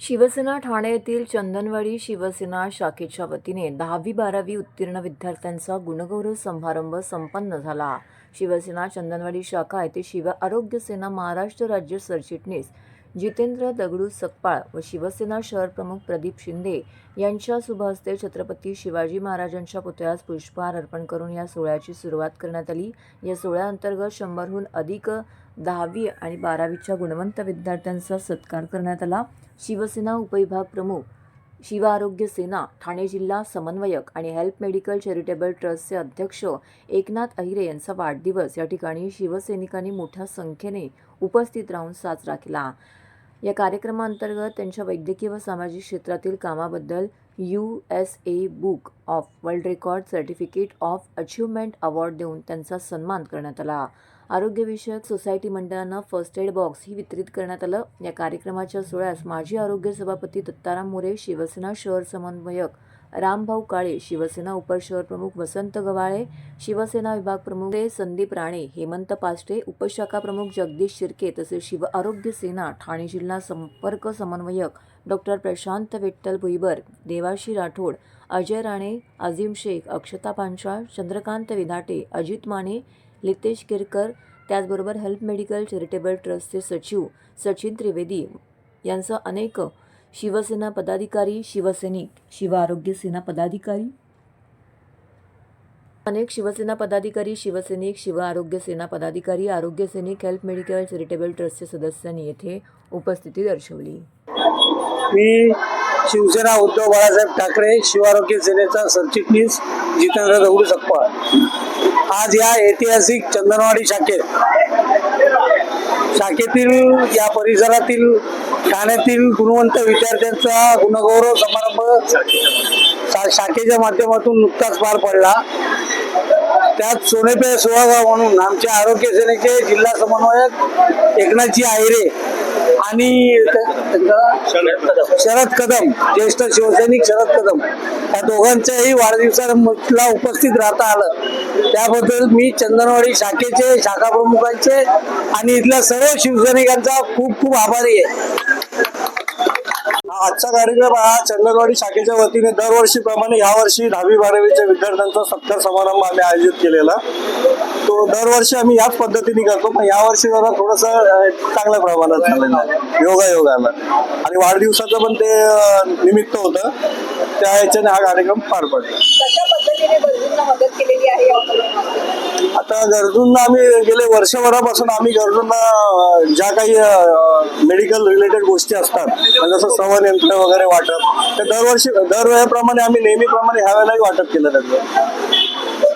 शिवसेना ठाणे येथील चंदनवाडी शिवसेना शाखेच्या वतीने दहावी बारावी उत्तीर्ण विद्यार्थ्यांचा गुणगौरव समारंभ संपन्न झाला. शिवसेना चंदनवाडी शाखा येथे शिव आरोग्य सेना महाराष्ट्र राज्य सरचिटणीस जितेंद्र दगडू सकपाळ व शिवसेना शहर प्रमुख प्रदीप शिंदे यांच्या शुभहस्ते छत्रपती शिवाजी महाराजांच्या पुतळ्यास पुष्पहार अर्पण करून या सोहळ्याची सुरुवात करण्यात आली. या सोहळ्याअंतर्गत शंभरहून अधिक दहावी आणि बारावीच्या गुणवंत विद्यार्थ्यांचा सत्कार करण्यात आला. शिवसेना उपविभाग प्रमुख शिव आरोग्य सेना ठाणे जिल्हा समन्वयक आणि हेल्प मेडिकल चॅरिटेबल ट्रस्टचे अध्यक्ष एकनाथ अहिरे यांचा वाढदिवस. या ठिकाणी शिवसैनिकांनी मोठ्या संख्येने उपस्थित राहून साजरा केला. या कार्यक्रमाअंतर्गत त्यांच्या वैद्यकीय व सामाजिक क्षेत्रातील कामाबद्दल U S A book of world record certificate of achievement award देऊन त्यांचा सन्मान करण्यात आला. आरोग्यविषयक सोसायटी मंडळानं फर्स्ट एड बॉक्स ही वितरित करण्यात आलं. या कार्यक्रमाच्या सोहळ्यास माजी आरोग्य सभापती दत्ताराम मोरे शिवसेना शहर समन्वयक रामभाऊ काळे शिवसेना उपशहर प्रमुख वसंत गवाळे शिवसेना विभाग प्रमुख संदीप राणे हेमंत पास्टे उपशाखा प्रमुख जगदीश शिर्के तसेच शिव आरोग्य सेना ठाणे जिल्हा संपर्क समन्वयक डॉक्टर प्रशांत विठ्ठल भुईबर देवाशी राठोड अजय राणे आझिम शेख अक्षता पांचाळ चंद्रकांत विधाटे अजित माने लितेश किरकर त्याचबरोबर हेल्प मेडिकल चॅरिटेबल ट्रस्टचे सचिव सचिन त्रिवेदी यांसह अनेक शिवसेना पदाधिकारी शिवसैनिक शिव आरोग्य सेना पदाधिकारी. अनेक शिवसेना पदाधिकारी शिवसैनिक शिव आरोग्य सेना पदाधिकारी आरोग्य सैनिक हेल्प मेडिकल चॅरिटेबल ट्रस्टचे सदस्यांनी येथे उपस्थिती दर्शवली. मी शिवसेना उद्धव बाळासाहेब ठाकरे शिवारोग्य सेनेचा सरचिटणीस जितेंद्र दगडू सकपाळ आज या ऐतिहासिक चंदनवाडी शाखेत शाखेतील या परिसरातील ठाण्यातील गुणवंत विद्यार्थ्यांचा गुणगौरव समारंभ शा- शाखेच्या माध्यमातून नुकताच पार पडला. त्यात सोनेपे सोहागा म्हणून आमच्या आरोग्य सेनेचे जिल्हा समन्वयक एकनाथजी आहिरे आणि शरद कदम ज्येष्ठ शिवसैनिक शरद कदम. या दोघांच्याही वाढदिवसाला उपस्थित राहता आलं. त्याबद्दल मी चंदनवाडी शाखेचे शाखा प्रमुखांचे आणि इथल्या सर्व शिवसैनिकांचा खूप खूप आभारी आहे. आजचा कार्यक्रम हा चंदनवाडी शाखेच्या वतीने दरवर्षीप्रमाणे यावर्षी दहावी बारावीच्या विद्यार्थ्यांचा सत्कार समारंभ आम्ही आयोजित केलेला. तो दरवर्षी आम्ही याच पद्धतीने करतो पण यावर्षी जरा थोडस चांगल्या प्रमाणात झालेलं आहे योगा योगाला. आणि वाढदिवसाचं पण ते निमित्त होतं. त्या ह्याच्याने हा कार्यक्रम पार पडला. गरजूंना मदत केलेली आहे आता गरजूंना आम्ही गेले वर्षभरापासून आम्ही गरजूंना ज्या काही मेडिकल रिलेटेड गोष्टी असतात म्हणजे जसं श्रवण यंत्र वगैरे वाटप ते दरवर्षी दरवेळेप्रमाणे आम्ही नेहमीप्रमाणे ह्या वेळेलाही वाटप केलं त्याचं